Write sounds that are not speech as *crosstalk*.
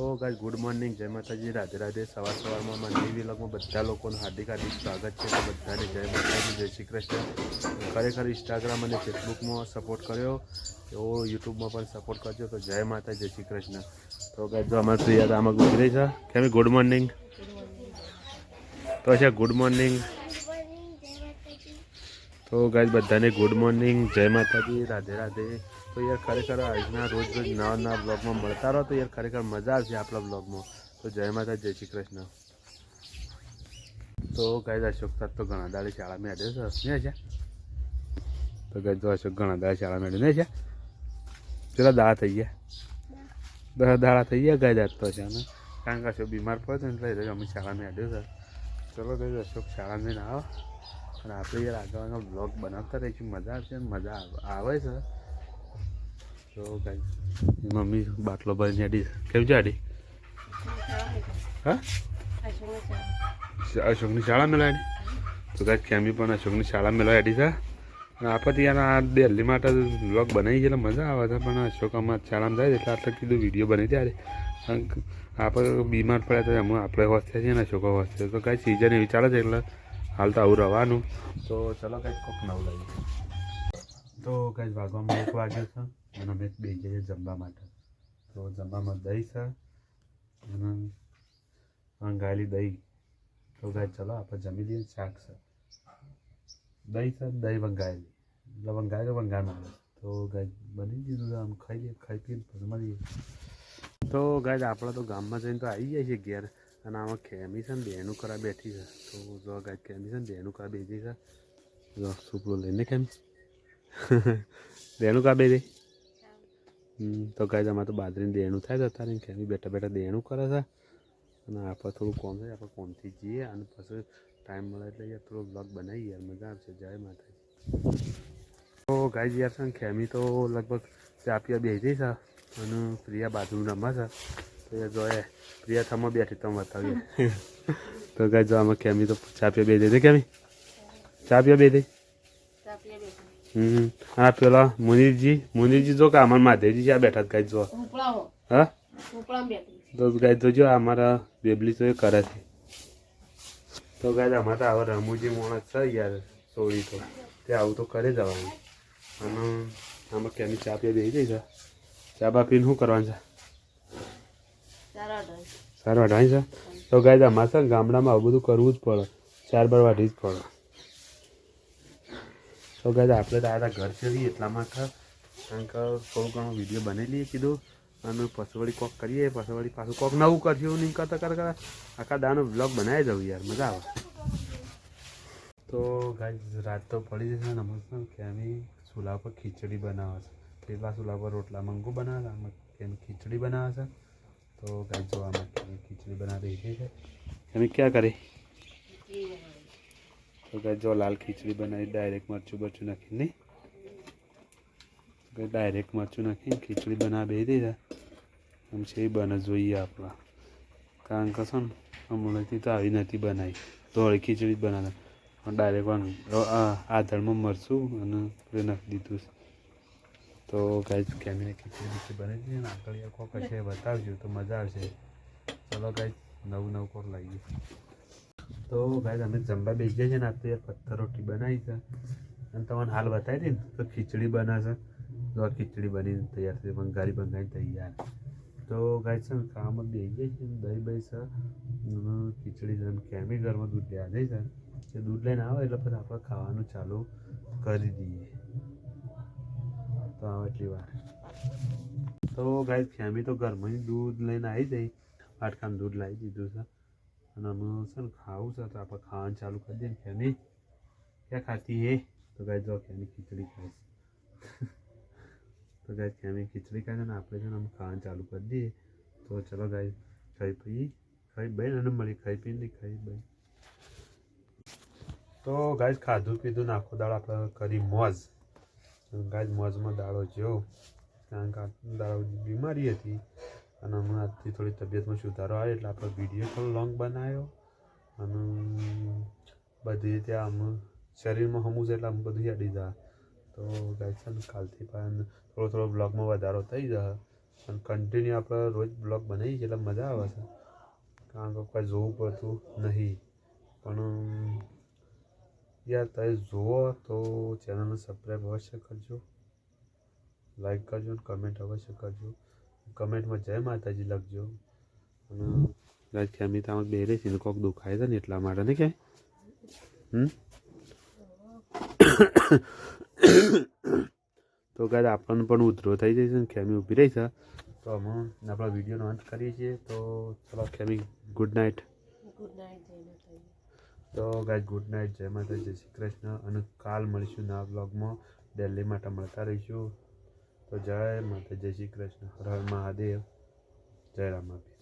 તો guys good morning જય માતાજી. રાધે રાધે. સવાર સવારમાં મંદિર નવી બધા લોકોનું હાર્દિક હાર્દિક સ્વાગત છે. તો બધાને જય માતાજી, જય શ્રી કૃષ્ણ. ખરેખર ઇન્સ્ટાગ્રામ અને ફેસબુકમાં સપોર્ટ કર્યો. એવો યુટ્યુબમાં પણ સપોર્ટ કરજો. તો જય માતા જય શ્રી કૃષ્ણ. તો ગાઈઝ જો અમારે પ્રિયા આમાં ગુજરી છે. કેમ ગુડ મોર્નિંગ તો છે ગુડ મોર્નિંગ તો ગાઈઝ બધાને ગુડ મોર્નિંગ જય માતાજી. રાધે રાધે. તો યાર ખરેખર આજના રોજ રોજ નવા નવા બ્લોગમાં મળતા રહો તો યાર ખરેખર મજા આવશે આપણા બ્લોગમાં તો જય માતા જય શ્રી કૃષ્ણ. તો ગાઈસ અશોક સર તો ઘણા દાડે શાળા આડ્યો છે ને છે? તો ગાઈસ જો અશોક ઘણા દાડે શાળા આડ્યો ને છે? પેલા દાડા થઈ ગયા? દસ દાડા થઈ ગયા ગાય તો છે ને. કારણ કે અશોક બીમાર પડ્યો ને, એટલે અમે શાળા આડ્યો છે. ચલો ગાઈસ અશોક શાળા મેળ આવો. અને આપણે યાર આગળ બ્લોગ બનાવતા રહીશું. મજા આવશે મજા આવે છે. તો ગાઈ મમ્મી બાટલો ભરીને આડી કેમ છે આડી હા અશોકની શાળા મેળાડી તો કાંઈ કેમી પણ અશોકની શાળા મેળવા આડી છે અને આપણે યાર આ દિલ્હી માટે બ્લોગ બનાવી છે એટલે મજા આવે છે પણ અશોક અમારા શાળામાં જાય એટલે આટલે કીધું વીડિયો બની ત્યારે આપણે બીમાર પડ્યા તો એમાં આપણે હોસ્ટેલ છીએ ને અશોકો હોસ્ટેલ તો કાંઈ સિઝન એવી ચાલે છે એટલે હાલ તો આવું રહેવાનું તો ચલો કંઈક કોક નવું લાવીએ તો કંઈક વાગવામાં એક વાગ્યો છે અને અમે બે જઈએ જમવા માટે. તો જમવામાં દહીં છે અને અંગાયેલી દહીં. તો ગાય ચલો આપણે જમી લઈએ શાક છે. દહીં છે દહીં વંગાયેલી. એટલે વંગાયેલો વંગાળમાં તો ગાય બની દીધું આમ ખાઈ લઈએ ખાઈ પીને પછી મળીએ. તો ગાય આપણે તો ગામમાં જઈને તો આવી જાય છે ઘેર. અને આમાં ખેમી છે ને બેનું કરા બેઠી છે. તો જો ગાય ખેમી છે ને બેનું કરા બેઠી છે. જો લઈને ખેમી. બેનું કા બે દે હમ, તો ગાય અમારે તો બાદરીને દેણું થાય છે અત્યારે ખેમી બેઠા બેઠા દેણું કરે છે. અને આપણે થોડું કોમ થાય, આપણે કોમથી જઈએ અને પછી ટાઈમ મળે એટલે યાર થોડો બ્લોગ બનાવીએ યાર, મજા આવશે. જય માતાજી. તો ગાય યાર છે ખેમી તો લગભગ ચા પીવા જઈ છે અને પ્રિયા બાજુ રમવા છે. તો યાર જોઈએ પ્રિયા થમો બેઠી, તમે બતાવીએ. *laughs* તો ગાય જો આમાં ખેમી તો ચા પીવા બેસી દે કેમી ચા પીવા બેસી હમ હા પેલા મુનીરજી મુનીરજી જો કે અમારા માધેજી છે આ બેઠા જ જો. હા? તો ગાય તો જો અમારા બેબલી તો એ કરે છે. તો ગાય અમારે આવા રમૂજી માણસ છે યાર સોળી તો. તે આવું તો કરે જવાનું અને આમાં કેની ચા પીએ બેસી જઈ છે? ચા બા પીને શું કરવાનું છે? સારું અઢાઈ છે તો ગાય અમારે છે ગામડામાં આવું બધું કરવું જ પડે. ચાર બાર વાઢી જ પડે. તો ગાય આપણે આડા ઘર છે એટલા માટે. કારણ કે થોડું ઘણો વીડિયો બની લઈએ કીધું. અને પછી કોક કરીએ પછી પાછું કોક નવું કરશું એવું નહીં કરતા. કરતા આખા દાનો બ્લોગ બનાવી દઉં યાર, મજા આવે. તો ગાય રાત તો પડી જશે નમસ્કાર કે અમે ચૂલા પર ખીચડી બનાવે છે. પેલા ચૂલા પર રોટલા મંગુ બનાવે છે, આમાં કેમ ખીચડી બનાવે છે. તો ગાય જોવામાં ખીચડી બનાવી રહી છે. અમે ક્યાં કરી? તો ગાય જો લાલ ખીચડી બનાવી ડાયરેક્ટ મરચું બરચું નાખીને નહીં? કે ડાયરેક્ટ મરચું નાખીને ખીચડી બનાવી દીધા આમ છે એ બને જોઈએ આપણા. કારણ કે શું હમણાંથી તો આવી નથી બનાવી. તો હળી ખીચડી જ બનાવે પણ ડાયરેક્ટ વાનું આધળમાં મરચું અને નાખી દીધું છે. તો ગાય કેમેરે ખીચડી બીચડી બને છે ને? આગળ કોક છે બતાવજો તો મજા આવશે. ચલો ગાય નવું નવું કોક લાવીએ તો ગાય અમે જમવા બેસી જાય છે ને, આ તો પથ્થર રોટી બનાવી છે. અને તમને હાલ બતાવી દે ને, તો ખીચડી બનાવશે તો આ ખીચડી બનીને તૈયાર થઈ, બંગાળી બંગાળી તૈયાર. તો ગાય છે ને ખાવામાં બેસી જાય છે દહીં બહી છે. ખીચડી છે કેમી ઘરમાં દૂધ લેવા જાય છે. તે દૂધ લઈને આવે એટલે પછી આપણે ખાવાનું ચાલુ કરી દઈએ. તો એટલી વાર તો ગાય ફેમી તો ઘરમાં દૂધ લઈને આવી જાય. વાટકામાં દૂધ લાવી દીધું છે. અને અમે છે ને ખાવું છે, તો આપણે ખાવાનું ચાલુ કરી દઈએ ને ફેમી ક્યાં ખાતી હે તો ગાય જો ફેમી ખીચડી ખાઈશ. તો ગાય ફેમી ખીચડી ખાય છે ને આપણે છે ને અમે ખાવાનું ચાલુ કરી દઈએ. તો ચલો ગાય ખાઈ પી, ખાઈ બહેન અને મળી ખાઈ પીને ખાઈ બહેન તો ગાય ખાધું પીધું નાખો દાળ આપણે કરી મોજ. ગાય મોજમાં દાડો જેવો. કારણ કે આ બીમારી હતી. અને હમણાં આજથી થોડી તબિયતમાં સુધારો આવે એટલે આપણે વીડિયો થોડો લોંગ બનાવ્યો. અને બધી રીતે આમ શરીરમાં હમું છે એટલે આમ બધું યાદી જાય. તો ગાય કાલથી પણ થોડો થોડો બ્લોગમાં વધારો થઈ જાય. અને કન્ટિન્યુ આપણે રોજ બ્લોગ બનાવીએ એટલે મજા આવે છે. કારણ કે કોઈ જોવું પડતું નહીં. પણ યાર તમે જુઓ તો ચેનલને સબસ્ક્રાઈબ અવશ્ય કરજો. લાઈક કરજો અને કમેન્ટ અવશ્ય કરજો. કમેન્ટમાં જય માતાજી લખજો. અને ગાય ખેમિતામાં બે બેરે છે ને કોક દુખાય છે ને એટલા માટે ને કે? હમ? તો ગાય આપણને પણ ઉધરો થઈ જાય છે ને ખેમી ઊભી રહી છે. તો અમે આપણા વિડીયોનો અંત કરીએ છીએ. તો ચલો ખેમી ગુડ નાઇટ ગુડ નાઇટ તો ગાય ગુડ નાઇટ જય માતા જય શ્રી કૃષ્ણ. અને કાલ મળીશું નવા બ્લોગમાં દિલ્હી માટે મળતા રહીશું. તો જય માતા જય શ્રી કૃષ્ણ. હર હર મહાદેવ. જય રામાભી